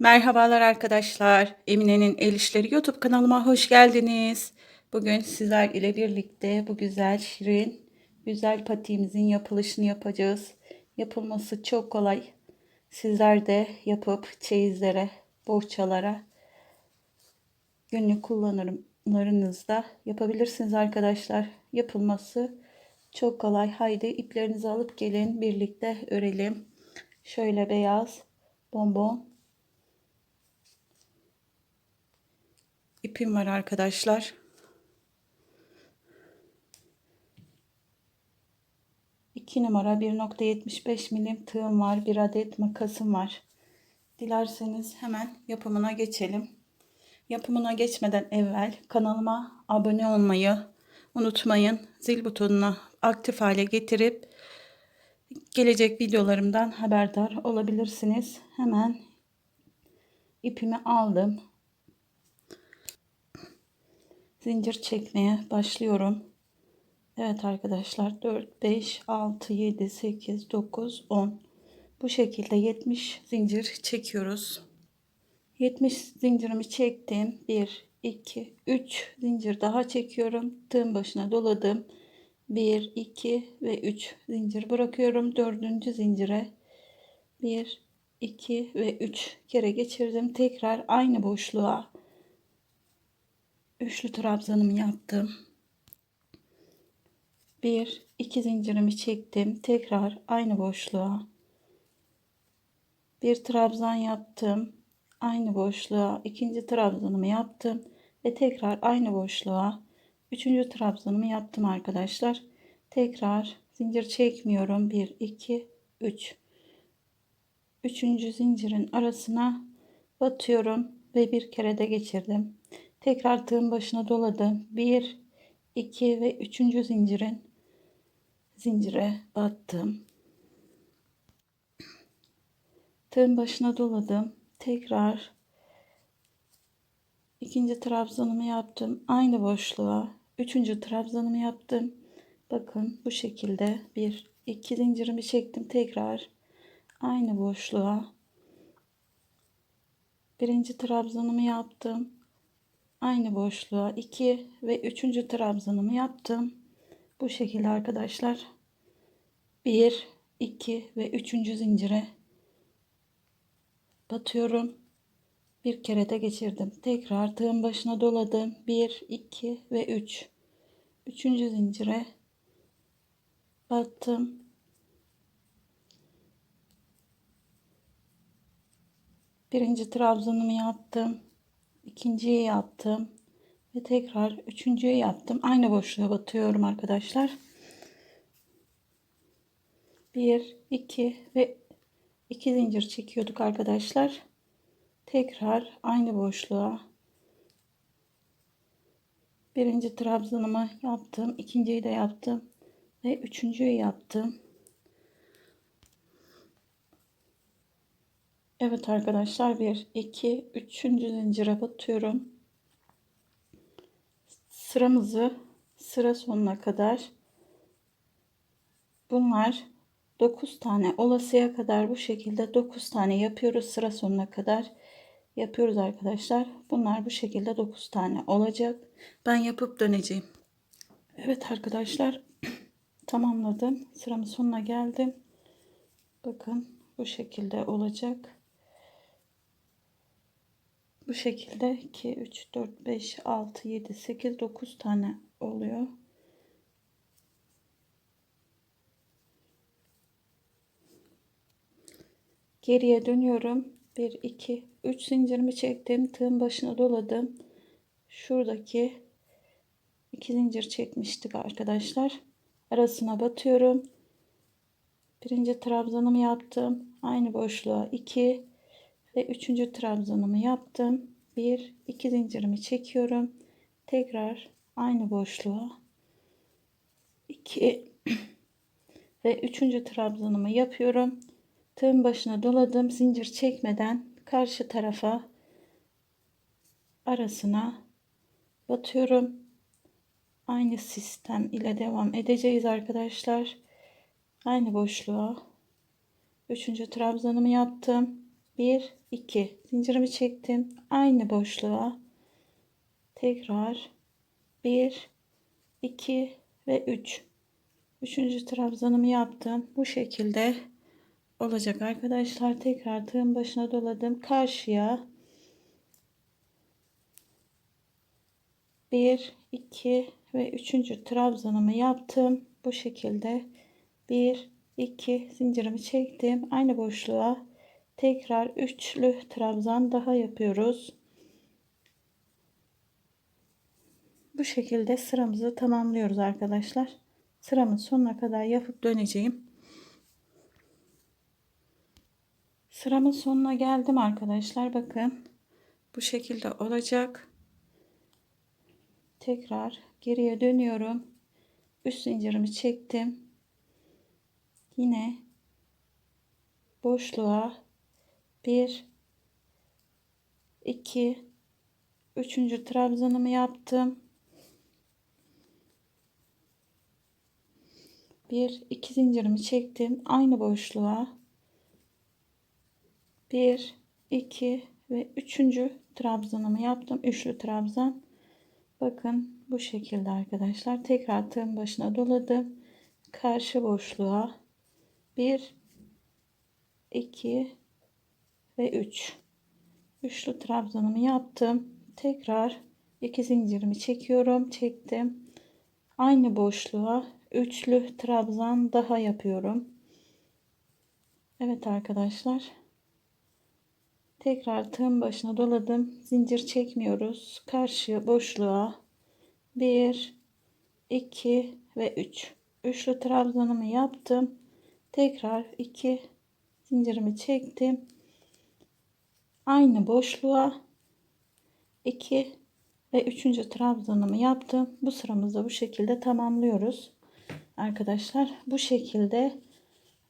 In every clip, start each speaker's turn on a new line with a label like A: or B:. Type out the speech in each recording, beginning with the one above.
A: Merhabalar arkadaşlar. Emine'nin El İşleri YouTube kanalıma hoş geldiniz. Bugün sizler ile birlikte bu güzel şirin, güzel patiğimizin yapılışını yapacağız. Yapılması çok kolay. Sizler de yapıp çeyizlere, bohçalara, günlük kullanımlarınızda yapabilirsiniz arkadaşlar. Yapılması çok kolay. Haydi iplerinizi alıp gelin birlikte örelim. Şöyle beyaz bonbon ipim var arkadaşlar. İki numara 1.75 milim tığım var. Bir adet makasım var. Dilerseniz hemen yapımına geçelim. Yapımına geçmeden evvel kanalıma abone olmayı unutmayın. Zil butonuna aktif hale getirip gelecek videolarımdan haberdar olabilirsiniz. Hemen ipimi aldım zincir çekmeye başlıyorum. Evet arkadaşlar 4 5 6 7 8 9 10 bu şekilde 70 zincir çekiyoruz. 70 zincirimi çektim. 1 2 3 zincir daha çekiyorum. Tığın başına doladım. 1 2 ve 3 zincir bırakıyorum. Dördüncü zincire 1 2 ve 3 kere geçirdim. Tekrar aynı boşluğa üçlü trabzanımı yaptım. Bir, iki zincirimi çektim. Tekrar aynı boşluğa bir trabzan yaptım. Aynı boşluğa ikinci trabzanımı yaptım ve tekrar aynı boşluğa üçüncü trabzanımı yaptım arkadaşlar. Tekrar zincir çekmiyorum. 1 2 3 Üçüncü zincirin arasına batıyorum ve bir kere de geçirdim. Tekrar tığın başına doladım. 1 2 ve 3. zincirin zincire battım. Tığın başına doladım. Tekrar ikinci trabzanımı yaptım. Aynı boşluğa üçüncü trabzanımı yaptım. Bakın bu şekilde bir iki zincirimi çektim. Tekrar aynı boşluğa birinci trabzanımı yaptım aynı boşluğa 2 ve 3. trabzanımı yaptım. Bu şekilde arkadaşlar 1 2 ve 3. zincire batıyorum. Bir kere de geçirdim. Tekrar tığın başına doladım. 1 2 ve 3. 3. zincire battım. Birinci trabzanımı yaptım ikinciyi yaptım ve tekrar üçüncüyü yaptım. Aynı boşluğa batıyorum arkadaşlar. 1 2 ve 2 zincir çekiyorduk arkadaşlar. Tekrar aynı boşluğa. Birinci trabzanımı yaptım ikinciyi de yaptım ve üçüncüyü yaptım Evet arkadaşlar 1 2 3. zincire batıyorum. Sıramızı sıra sonuna kadar bunlar 9 tane olasıya kadar bu şekilde 9 tane yapıyoruz sıra sonuna kadar yapıyoruz arkadaşlar. Bunlar bu şekilde 9 tane olacak. Ben yapıp döneceğim. Evet arkadaşlar tamamladım. Sıramın sonuna geldim. Bakın bu şekilde olacak. Bu şekilde 2, 3, 4, 5, 6, 7, 8, 9 tane oluyor. Geriye dönüyorum. 1, 2, 3 zincirimi çektim. Tığın başına doladım. Şuradaki iki zincir çekmiştik arkadaşlar. Arasına batıyorum. Birinci trabzanımı yaptım. Aynı boşluğa 2 ve üçüncü trabzanımı yaptım. Bir, iki zincirimi çekiyorum. Tekrar aynı boşluğa iki ve üçüncü trabzanımı yapıyorum. Tığın başına doladım. Zincir çekmeden karşı tarafa arasına batıyorum. Aynı sistem ile devam edeceğiz arkadaşlar. Aynı boşluğa üçüncü trabzanımı yaptım 1 2 zincirimi çektim. Aynı boşluğa. Tekrar. 1 2 ve 3 üçüncü trabzanımı yaptım. Bu şekilde olacak arkadaşlar. Tekrar tığın başına doladım. Karşıya. 1 2 ve üçüncü trabzanımı yaptım. Bu şekilde. 1 2 zincirimi çektim. Aynı boşluğa tekrar üçlü trabzan daha yapıyoruz. Bu şekilde sıramızı tamamlıyoruz arkadaşlar. Sıramın sonuna kadar yapıp döneceğim. Sıramın sonuna geldim arkadaşlar. Bakın bu şekilde olacak. Tekrar geriye dönüyorum. Üst zincirimi çektim. Yine boşluğa 1 2 3. trabzanımı yaptım. 1 2 zincirimi çektim. Aynı boşluğa 1 2 ve 3. trabzanımı yaptım. Üçlü trabzan. Bakın bu şekilde arkadaşlar. Tekrar tığın başına doladım. Karşı boşluğa 1 2 ve 3 üçlü trabzanımı yaptım. Tekrar iki zincirimi çekiyorum çektim. Aynı boşluğa üçlü trabzan daha yapıyorum. Evet arkadaşlar. Tekrar tığın başına doladım. Zincir çekmiyoruz. Karşı boşluğa 1 2 ve 3 üçlü trabzanımı yaptım. Tekrar 2 zincirimi çektim aynı boşluğa 2 ve 3. trabzanımı yaptım bu sıramızda bu şekilde tamamlıyoruz arkadaşlar bu şekilde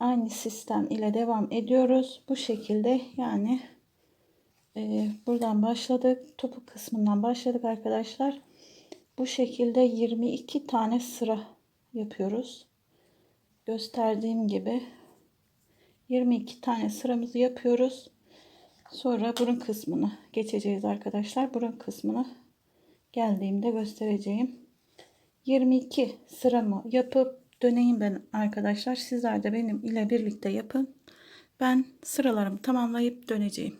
A: aynı sistem ile devam ediyoruz bu şekilde yani e, buradan başladık topuk kısmından başladık arkadaşlar bu şekilde 22 tane sıra yapıyoruz gösterdiğim gibi 22 tane sıramızı yapıyoruz. Sonra burun kısmını geçeceğiz arkadaşlar. Burun kısmını geldiğimde göstereceğim. 22 sıramı yapıp döneyim ben arkadaşlar. Sizler de benim ile birlikte yapın. Ben sıralarımı tamamlayıp döneceğim.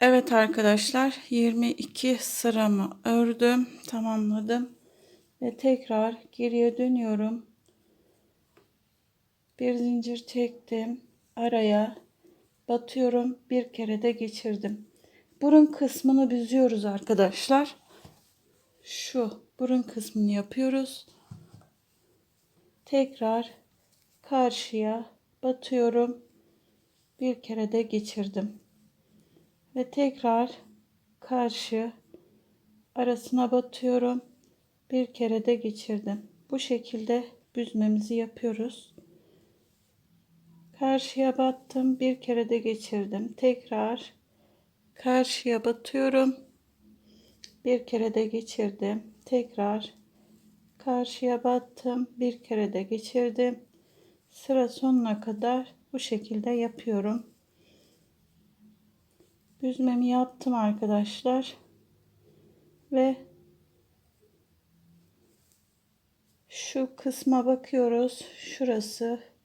A: Evet arkadaşlar 22 sıramı ördüm. Tamamladım. Ve tekrar geriye dönüyorum. Bir zincir çektim araya batıyorum bir kere de geçirdim. Burun kısmını büzüyoruz arkadaşlar. Şu burun kısmını yapıyoruz. Tekrar karşıya batıyorum. Bir kere de geçirdim. Ve tekrar karşı arasına batıyorum. Bir kere de geçirdim. Bu şekilde büzmemizi yapıyoruz karşıya battım bir kere de geçirdim. Tekrar karşıya batıyorum. Bir kere de geçirdim. Tekrar karşıya battım bir kere de geçirdim. Sıra sonuna kadar bu şekilde yapıyorum. Büzmemi yaptım arkadaşlar. Ve şu kısma bakıyoruz. Şurası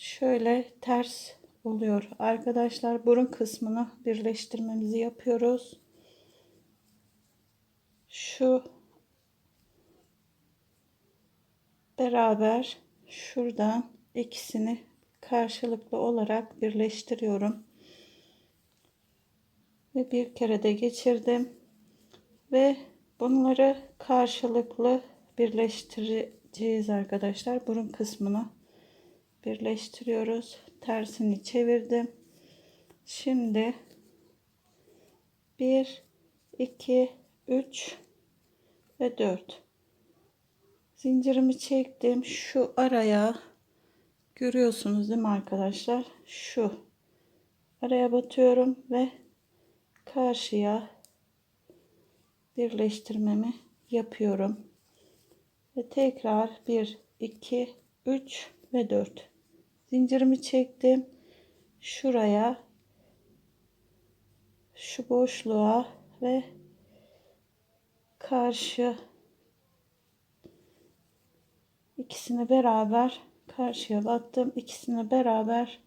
A: şöyle ters oluyor. Arkadaşlar burun kısmını birleştirmemizi yapıyoruz. Şu beraber şuradan ikisini karşılıklı olarak birleştiriyorum. Ve bir kere de geçirdim. Ve bunları karşılıklı birleştireceğiz arkadaşlar. Burun kısmını birleştiriyoruz. Tersini çevirdim. Şimdi 1 2 3 ve 4 zincirimi çektim. Şu araya görüyorsunuz değil mi arkadaşlar? Şu araya batıyorum ve karşıya birleştirmemi yapıyorum. Ve tekrar 1 2 3 ve 4 zincirimi çektim şuraya şu boşluğa ve karşı ikisini beraber karşıya battım. İkisini beraber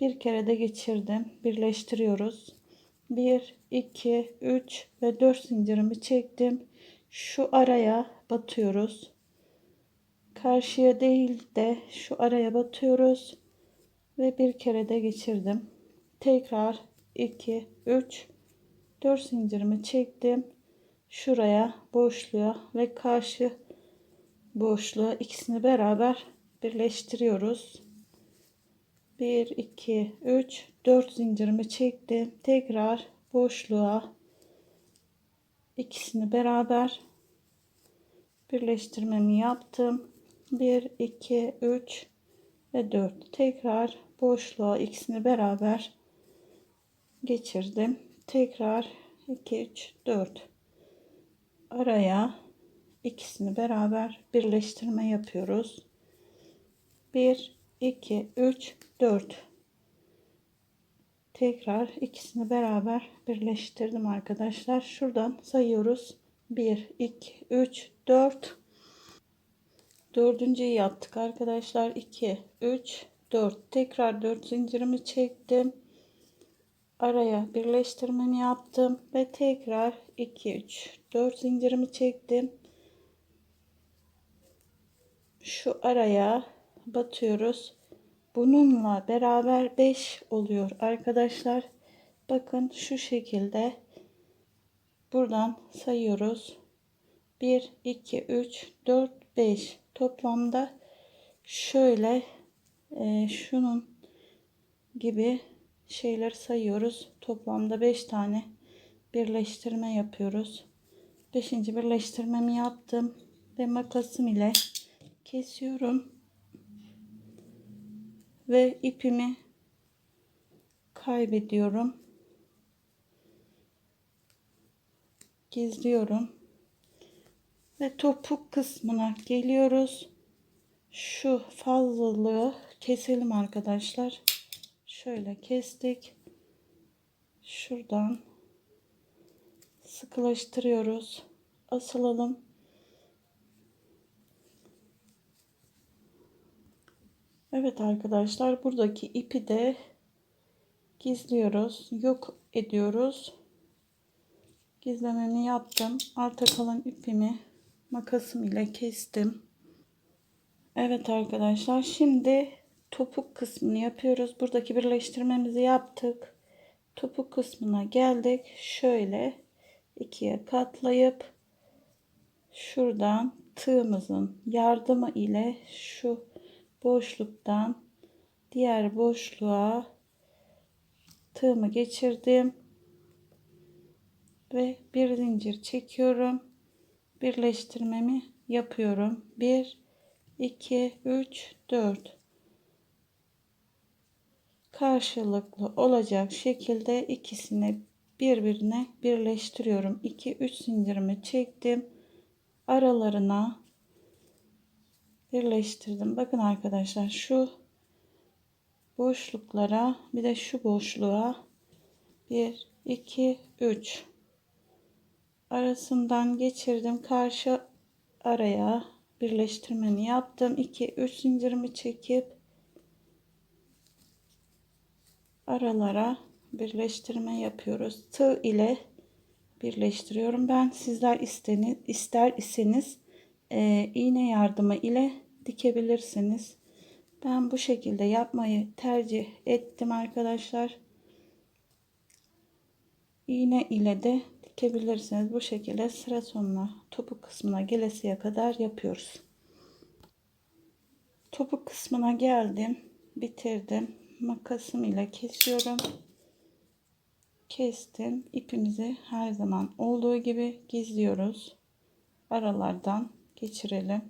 A: bir kere de geçirdim. Birleştiriyoruz. 1, 2, 3 ve 4 zincirimi çektim. Şu araya batıyoruz. Karşıya değil de şu araya batıyoruz. Ve bir kere de geçirdim. Tekrar 2, 3, 4 zincirimi çektim. Şuraya boşluğa ve karşı boşluğa ikisini beraber birleştiriyoruz. 1 2 3 4 zincirimi çektim. Tekrar boşluğa ikisini beraber birleştirmemi yaptım. 1 2 3 ve 4 tekrar boşluğa ikisini beraber geçirdim. Tekrar 2 3 4 araya ikisini beraber birleştirme yapıyoruz. 1 2 3 4 tekrar ikisini beraber birleştirdim arkadaşlar. Şuradan sayıyoruz. 1 2 3 4 dördüncüyü yaptık arkadaşlar. 2 3 4 tekrar 4 zincirimi çektim. Araya birleştirmemi yaptım ve tekrar 2 3 4 zincirimi çektim. Şu araya batıyoruz. Bununla beraber 5 oluyor arkadaşlar. Bakın şu şekilde buradan sayıyoruz. 1 2 3 4 5 toplamda şöyle e, şunun gibi şeyler sayıyoruz toplamda 5 tane birleştirme yapıyoruz 5. birleştirmemi yaptım ve makasım ile kesiyorum ve ipimi kaybediyorum. Gizliyorum. Ve topuk kısmına geliyoruz. Şu fazlalığı keselim arkadaşlar. Şöyle kestik. Şuradan sıkılaştırıyoruz. Asılalım. Evet arkadaşlar buradaki ipi de gizliyoruz. Yok ediyoruz. Gizlememi yaptım. Arta kalan ipimi makasım ile kestim. Evet arkadaşlar şimdi topuk kısmını yapıyoruz. Buradaki birleştirmemizi yaptık. Topuk kısmına geldik. Şöyle ikiye katlayıp şuradan tığımızın yardımı ile şu boşluktan diğer boşluğa tığımı geçirdim ve bir zincir çekiyorum birleştirmemi yapıyorum. 1 2 3 4 karşılıklı olacak şekilde ikisini birbirine birleştiriyorum. 2 3 zincirimi çektim. Aralarına birleştirdim. Bakın arkadaşlar şu boşluklara bir de şu boşluğa. 1 2 3 arasından geçirdim. Karşı araya birleştirmeni yaptım. 2 3 zincirimi çekip aralara birleştirme yapıyoruz. Tığ ile birleştiriyorum. Ben sizler isteniz, ister iseniz e, iğne yardımı ile dikebilirsiniz. Ben bu şekilde yapmayı tercih ettim arkadaşlar. İğne ile de dikebilirsiniz. Bu şekilde sıra sonuna topuk kısmına gelesiye kadar yapıyoruz. Topuk kısmına geldim. Bitirdim. Makasım ile kesiyorum. Kestim. İpimizi her zaman olduğu gibi gizliyoruz. Aralardan geçirelim.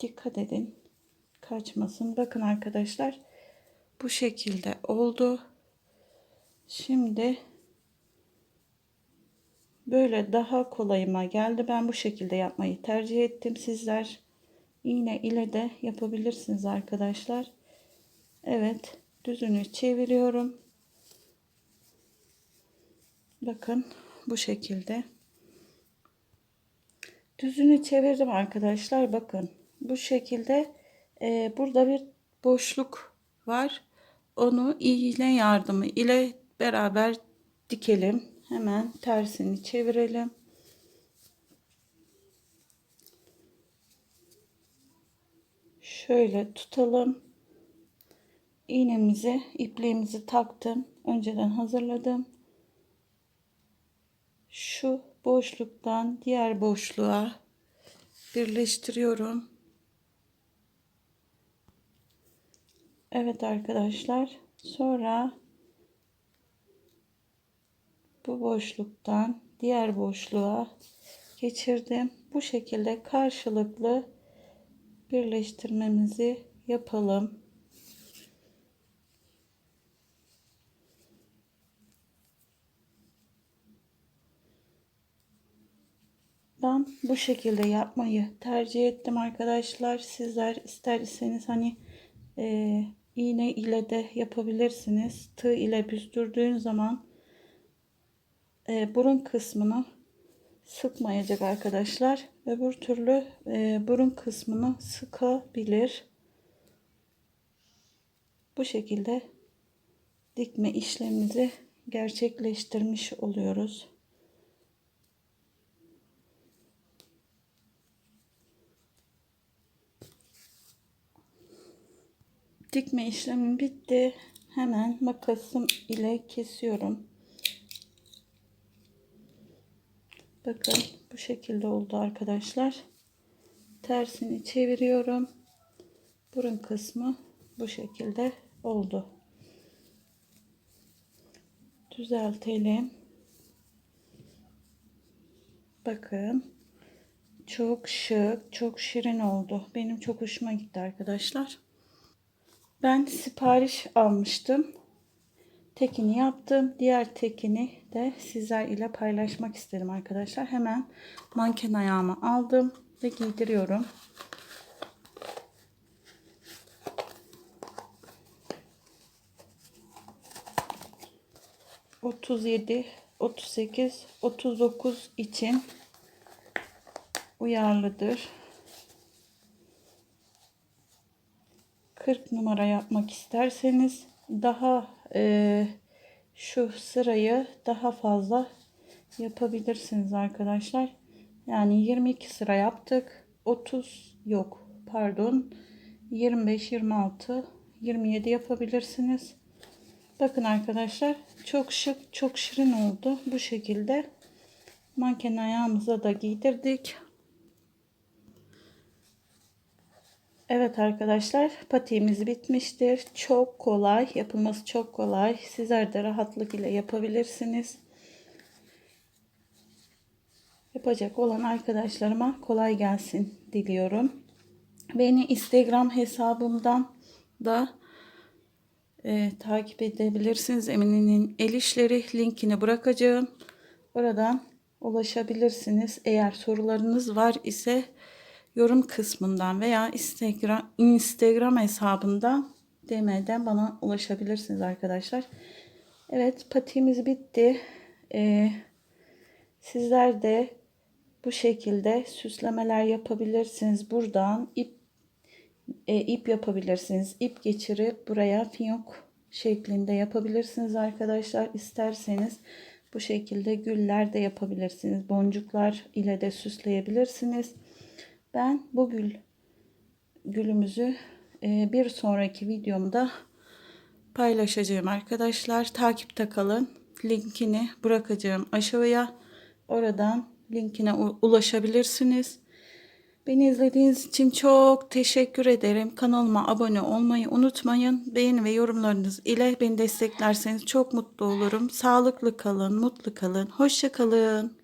A: Dikkat edin. Kaçmasın. Bakın arkadaşlar. Bu şekilde oldu. Şimdi böyle daha kolayıma geldi. Ben bu şekilde yapmayı tercih ettim. Sizler iğne ile de yapabilirsiniz arkadaşlar. Evet. Düzünü çeviriyorum. Bakın bu şekilde. Düzünü çevirdim arkadaşlar. Bakın bu şekilde e, burada bir boşluk var. Onu iğne yardımı ile beraber dikelim. Hemen tersini çevirelim. Şöyle tutalım. İğnemizi, ipliğimizi taktım. Önceden hazırladım. Şu boşluktan diğer boşluğa birleştiriyorum. Evet arkadaşlar. Sonra bu boşluktan diğer boşluğa geçirdim. Bu şekilde karşılıklı birleştirmemizi yapalım. Ben bu şekilde yapmayı tercih ettim arkadaşlar. Sizler isterseniz hani e, iğne ile de yapabilirsiniz. Tığ ile büzdürdüğün zaman e, burun kısmını sıkmayacak arkadaşlar. Öbür türlü e, burun kısmını sıkabilir. Bu şekilde dikme işlemimizi gerçekleştirmiş oluyoruz. Dikme işlemi bitti. Hemen makasım ile kesiyorum. Bakın bu şekilde oldu arkadaşlar. Tersini çeviriyorum. Burun kısmı bu şekilde oldu. Düzeltelim. Bakın. Çok şık, çok şirin oldu. Benim çok hoşuma gitti arkadaşlar. Ben sipariş almıştım. Tekini yaptım. Diğer tekini de sizler ile paylaşmak istedim arkadaşlar. Hemen manken ayağımı aldım ve giydiriyorum. Otuz yedi, otuz sekiz, otuz dokuz için uyarlıdır. 40 numara yapmak isterseniz daha e, şu sırayı daha fazla yapabilirsiniz arkadaşlar. Yani 22 sıra yaptık. 30 yok pardon 25 26 27 yapabilirsiniz. Bakın arkadaşlar çok şık çok şirin oldu. Bu şekilde manken ayağımıza da giydirdik. Evet arkadaşlar patiğimiz bitmiştir. Çok kolay. Yapılması çok kolay. Sizler de rahatlık ile yapabilirsiniz. Yapacak olan arkadaşlarıma kolay gelsin diliyorum. Beni Instagram hesabımdan da e, takip edebilirsiniz. Emine'nin el işleri linkini bırakacağım. Oradan ulaşabilirsiniz. Eğer sorularınız var ise yorum kısmından veya Instagram Instagram hesabından DM'den bana ulaşabilirsiniz arkadaşlar. Evet patiğimiz bitti. Ee, sizler de bu şekilde süslemeler yapabilirsiniz. Buradan ip e, ip yapabilirsiniz. İp geçirip buraya fiyonk şeklinde yapabilirsiniz arkadaşlar. İsterseniz bu şekilde güller de yapabilirsiniz. Boncuklar ile de süsleyebilirsiniz. Ben bu gül gülümüzü e, bir sonraki videomda paylaşacağım arkadaşlar. Takipte kalın. Linkini bırakacağım aşağıya. Oradan linkine ulaşabilirsiniz. Beni izlediğiniz için çok teşekkür ederim. Kanalıma abone olmayı unutmayın. Beğeni ve yorumlarınız ile beni desteklerseniz çok mutlu olurum. Sağlıklı kalın, mutlu kalın. Hoşça kalın.